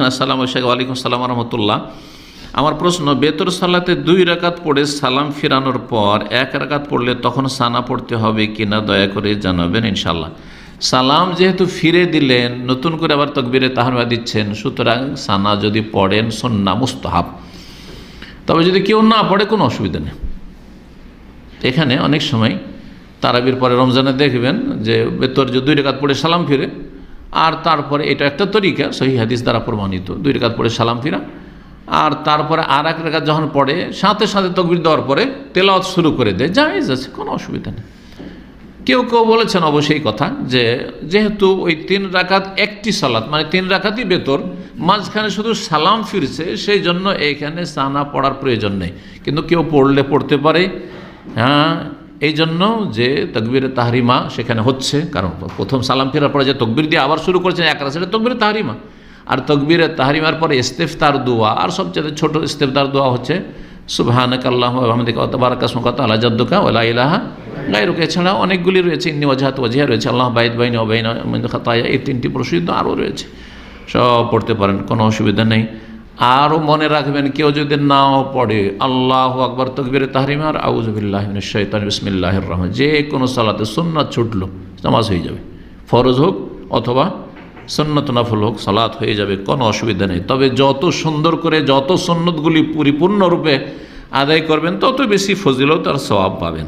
বলছেন আসসালাম, শেখ ওয়ালাইকুম সালাম রহমতুল্লাহ। আমার প্রশ্ন, বেতর সালাতে দুই রাকাত পড়ে সালাম ফিরানোর পর এক রাকাত পড়লে তখন সানা পড়তে হবে কিনা দয়া করে জানাবেন ইনশাল্লাহ সালাম যেহেতু ফিরে দিলেন, নতুন করে আবার তকবিরে তাহারমা দিচ্ছেন, সুতরাং সানা যদি পড়েন সন্না মুস্তাহাব। তবে যদি কেউ না পড়ে, কোনো অসুবিধা নেই। এখানে অনেক সময় তারাবির পরে রমজানে দেখবেন যে বেতর যে দুই রেখাত পড়ে সালাম ফিরে আর তারপরে এটা একটা তরিকা, সহি হাদিস দ্বারা প্রমাণিত। দুই রেখাত পড়ে সালাম ফিরা। আর তারপরে আর এক রেখাত যখন পড়ে, সাথে সাথে তকবির দেওয়ার পরে তেলাওয়াত শুরু করে দেয়। জায়েজ আছে, কোনো অসুবিধা নেই। কেউ কেউ বলেছেন অবশ্যই কথা যে, যেহেতু ওই তিন রাকাত একটি সালাত মানে তিন রাকাতই বেতর মাঝখানে শুধু সালাম ফিরছে, সেই জন্য এখানে সানা পড়ার প্রয়োজন নেই। কিন্তু কেউ পড়লে পড়তে পারে। হ্যাঁ এই জন্য যে তকবির তাহরিমা সেখানে হচ্ছে, কারণ প্রথম সালাম ফেরার পরে যে তকবির দিয়ে আবার শুরু করেছেন এক রাত সেটা তকবির তাহরিমা। আর তকবির তাহরিমার পরে ইস্তেফতার দোয়া, আর সবচেয়ে ছোট ইস্তেফতার দোয়া হচ্ছে, সুবহানাক আল্লাহ আহমদিকা বারাকাসমকাত আল্লাহ জাদ্দুকা ওলা ইলাহা গাইরুকে এছাড়া অনেকগুলি রয়েছে, ইন্নি ওজাহাত ওজিহা রয়েছে, আল্লাহ বাইদ বাইন ওবাইন খাতায়া, এই তিনটি প্রসিদ্ধ আরও রয়েছে। সব পড়তে পারেন, কোনো অসুবিধা নেই। আরও মনে রাখবেন, কেউ যদি নাও পড়ে, আল্লাহ আকবর, তকবির তাহরিমার আউজবিল্লাহ শৈতান বিসমিল্লাহ রহমান, যে কোনো সালাতে সুন্নাত ছুটলো, নামাজ হয়ে যাবে। ফরজ হোক অথবা সন্নত নফল হোক, সালাত হয়ে যাবে, কোনো অসুবিধা নেই। তবে যত সুন্দর করে, যত সন্ন্যতগুলি পরিপূর্ণরূপে আদায় করবেন, তত বেশি ফজিলত আর সওয়াব পাবেন।